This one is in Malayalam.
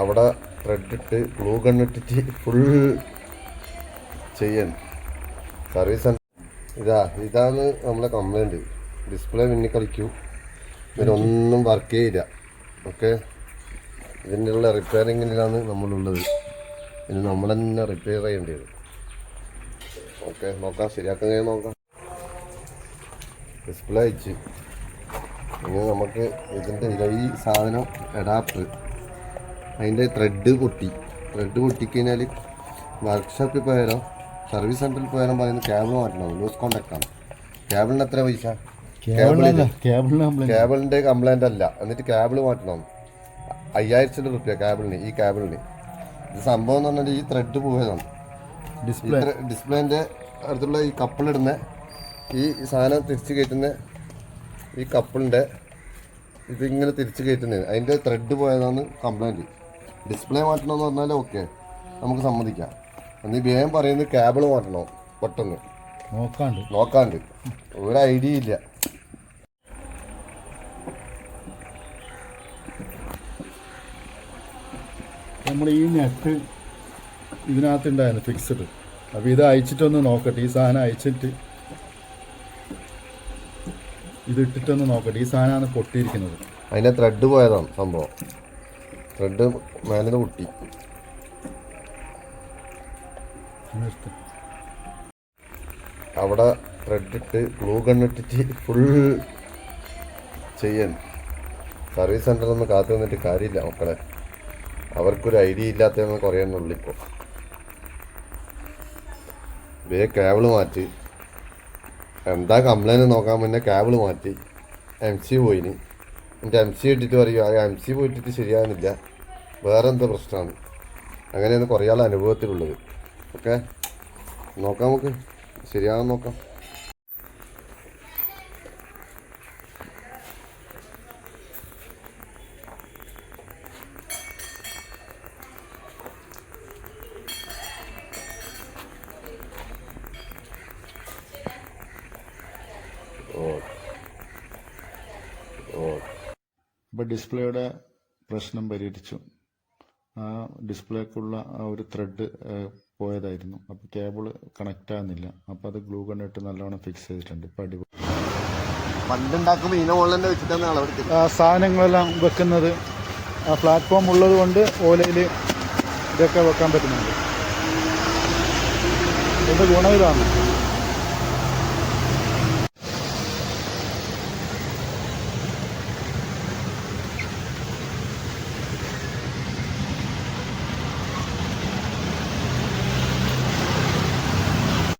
അവിടെ ത്രെഡ് ഇട്ട് ഗ്ലൂ കണ്ണിട്ടിട്ട് ഫുൾ ചെയ്യാൻ സർവീസ് ഇതാ ഇതാണ് നമ്മളെ കംപ്ലൈന്റ് ഡിസ്പ്ലേ മിന്നി കളിക്കൂ. ഇതിനൊന്നും വർക്ക് ചെയ്യില്ല. ഓക്കെ ഇതിനുള്ള റിപ്പയറിങ്ങിലാണ് നമ്മളുള്ളത്? ഇനി നമ്മൾ തന്നെ റിപ്പയർ ചെയ്യേണ്ടി വരും. ഓക്കെ നോക്കാം ശരിയാക്കാൻ കഴിയാൻ നോക്കാം. ഡിസ്പ്ലേ അയച്ച്. ഇനി നമുക്ക് ഇതിന്റെ ഈ സാധനം അഡാപ്റ്റർ അതിന്റെ ത്രെഡ് പൊട്ടി. ത്രെഡ് പൊട്ടിക്കഴിഞ്ഞാൽ വർക്ക്ഷോപ്പിൽ പോയാലോ സർവീസ് സെന്ററിൽ പോയാലും പറയുന്നത് കേബിൾ മാറ്റണം. ലൂസ് കോണ്ടാക്ട് ആണ്. കേബിളിന് എത്ര പൈസ? കേബിളിന്റെ കംപ്ലൈന്റ് അല്ല എന്നിട്ട് കേബിൾ മാറ്റണം. അയ്യായിരത്തി റുപ്യ കേബിളിന് ഈ കേബിളിന് ഇത് സംഭവം എന്ന് പറഞ്ഞാൽ ഈ ത്രെഡ് പോയതാണ്. ഡിസ്പ്ലേ ഡിസ്പ്ലേന്റെ അടുത്തുള്ള ഈ കപ്പിളിടുന്ന ഈ സാധനം തിരിച്ച് കയറ്റുന്ന ഈ കപ്പിളിന്റെ ഇതിങ്ങനെ തിരിച്ച് കയറ്റുന്നത്. അതിന്റെ ത്രെഡ് പോയതാണ് കംപ്ലൈന്റ് ഡിസ്പ്ലേ മാറ്റണമെന്ന് പറഞ്ഞാൽ ഓക്കെ നമുക്ക് സമ്മതിക്കാം. എന്നീ വേഗം പറയുന്നത് കേബിൾ മാറ്റണോ പെട്ടെന്ന്. നോക്കാണ്ട്. നോക്കാണ്ട്. ഒരു ഐഡിയ ഇല്ല. നമ്മൾ ഈ നെറ്റ് ഇതിനകത്ത് ഉണ്ടായിരുന്നു ഫിക്സ്ഡ് അപ്പോൾ ഇത് അയച്ചിട്ടൊന്ന് നോക്കട്ടെ. ഈ സാധനം അയച്ചിട്ട് ഇത് ഇട്ടിട്ടൊന്ന് നോക്കട്ടെ. ഈ സാധനമാണ് പൊട്ടിയിരിക്കുന്നത്. അതിന്റെ ത്രെഡ് പോയതാണ് സംഭവം. ത്രെഡ് മേലെ പൊട്ടി. അവിടെ ത്രെഡ് ഇട്ട് ഗ്ലൂ കണ്ണിട്ടിട്ട് ഫുൾ ചെയ്യാൻ. സർവീസ് സെന്ററിൽ നിന്ന് കാത്തു നിന്നിട്ട് കാര്യമില്ല മക്കളെ. അവർക്കൊരു ഐഡിയ ഇല്ലാത്തതെന്ന് കുറേ ഉള്ളു ഇപ്പോൾ വേ കേബിൾ മാറ്റി. എന്താ കംപ്ലൈന്റ് നോക്കാൻ മുന്നേ കേബിൾ മാറ്റി. എം സി പോയിന്. എന്റെ എം സി ഇട്ടിട്ട് പറയും. ആ എം സി പോയിട്ടിട്ട് ശരിയാകുന്നില്ല വേറെ എന്തോ പ്രശ്നമാണ് അങ്ങനെയാണ് കുറേ ആൾ അനുഭവത്തിലുള്ളത്. ഓക്കെ? നോക്കാം നമുക്ക്. ശരിയാകാൻ നോക്കാം. അപ്പോൾ ഡിസ്പ്ലേയുടെ പ്രശ്നം പരിഹരിച്ചു. ആ ഡിസ്പ്ലേക്കുള്ള ആ ഒരു ത്രെഡ് പോയതായിരുന്നു. അപ്പോൾ കേബിൾ കണക്റ്റ് ആകുന്നില്ല അപ്പോൾ അത് ഗ്ലൂ കണ്ടിട്ട് നല്ലോണം ഫിക്സ് ചെയ്തിട്ടുണ്ട്. ഇപ്പോൾ അടിപൊളി പണ്ടുണ്ടാക്കുമ്പോൾ ഇതിനെ മുകളിൽ തന്നെ വെച്ചിട്ടാണ് അളവെടുക്കുന്നത് ആ സാധനങ്ങളെല്ലാം വെക്കുന്നത്. ആ പ്ലാറ്റ്ഫോം ഉള്ളത് കൊണ്ട് ഓലയിൽ ഇതൊക്കെ വെക്കാൻ പറ്റുന്നുണ്ട്. ഇതിന്റെ ഗുണം ഇതാണ്